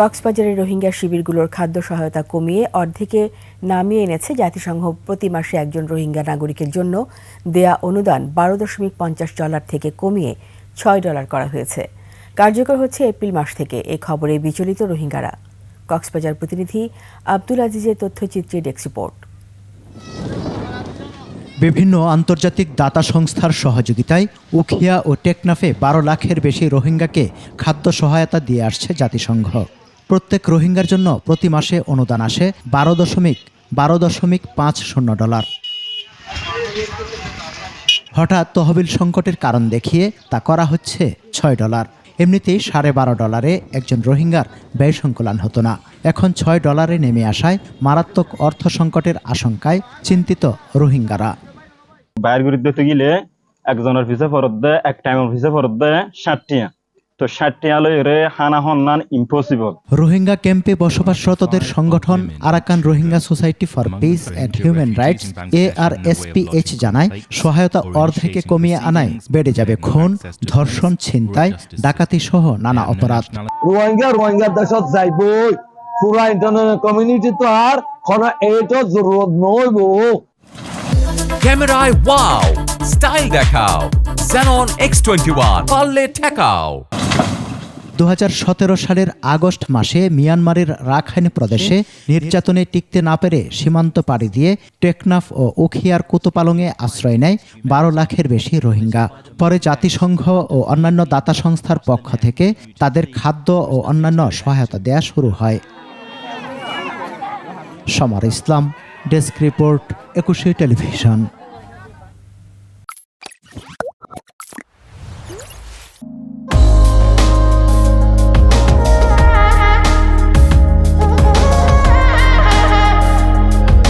কক্সবাজারের রোহিঙ্গা শিবিরগুলোর খাদ্য সহায়তা কমিয়ে অর্ধেকে নামিয়ে এনেছে জাতিসংঘ। প্রতি মাসে একজন রোহিঙ্গা নাগরিকের জন্য দেয়া অনুদান বারো দশমিক পঞ্চাশ ডলার থেকে কমিয়ে ছয় ডলার করা হয়েছে। কার্যকর হচ্ছে এপ্রিল মাস থেকে। এ খবরে বিচলিত রোহিঙ্গারা। কক্সবাজার প্রতিনিধি আব্দুল আজিজের তথ্যচিত্রে ডেস্ক রিপোর্ট। বিভিন্ন আন্তর্জাতিক দাতা সংস্থার সহযোগিতায় উখিয়া ও টেকনাফে বারো লাখের বেশি রোহিঙ্গাকে খাদ্য সহায়তা দিয়ে আসছে জাতিসংঘ। প্রত্যেক রোহিঙ্গার জন্য প্রতি মাসে অনুদান আসে বারো দশমিক বারো দশমিক পাঁচ শূন্য ডলার। হঠাৎ তহবিল সংকটের কারণ দেখিয়ে তা করা হচ্ছে ছয় ডলার। এমনিতেই সাড়ে বারো ডলারে একজন রোহিঙ্গার ব্যয় সংকুলান হতো না। এখন ছয় ডলারে নেমে আসায় মারাত্মক অর্থ সংকটের আশঙ্কায় চিন্তিত রোহিঙ্গারা। বাইরের বিরুদ্ধে গেলে একজনের পিছে ফরত দেয়, এক টাইমের পিছে ফরত দেয়, ষাট টিয়া তো রে হানা হন্নান ইম্পসিবল রোহিঙ্গা ক্যাম্পে বসবাসরতদের সংগঠন Arakan Rohingya society for peace and human rights ARSPH জানায় সহায়তা অর্ধেকে কমিয়ে আনায় বেড়ে যাবে খুন ধর্ষণ ছিনতাই ডাকাতি সহ নানা অপরাধ। রোহিঙ্গা রোহিঙ্গা দেশত যাইবই। পুরা ইন্টারন্যাশনাল কমিউনিটি তো আর কোনো এইটো জরুরত নইব ক্যামেরায় ওয়াও স্টাইল দেখাও Xenon X21 পারলে ঠেকাও। দু হাজার সতেরো সালের আগস্ট মাসে মিয়ানমারের রাখাইন প্রদেশে নির্যাতনে টিকতে না পেরে সীমান্ত পাড়ি দিয়ে টেকনাফ ও উখিয়ার কুতুপালংয়ে আশ্রয় নেয় বারো লাখের বেশি রোহিঙ্গা। পরে জাতিসংঘ ও অন্যান্য দাতা সংস্থার পক্ষ থেকে তাদের খাদ্য ও অন্যান্য সহায়তা দেয়া শুরু হয়। Samar Islam, desk report, Ekushey television.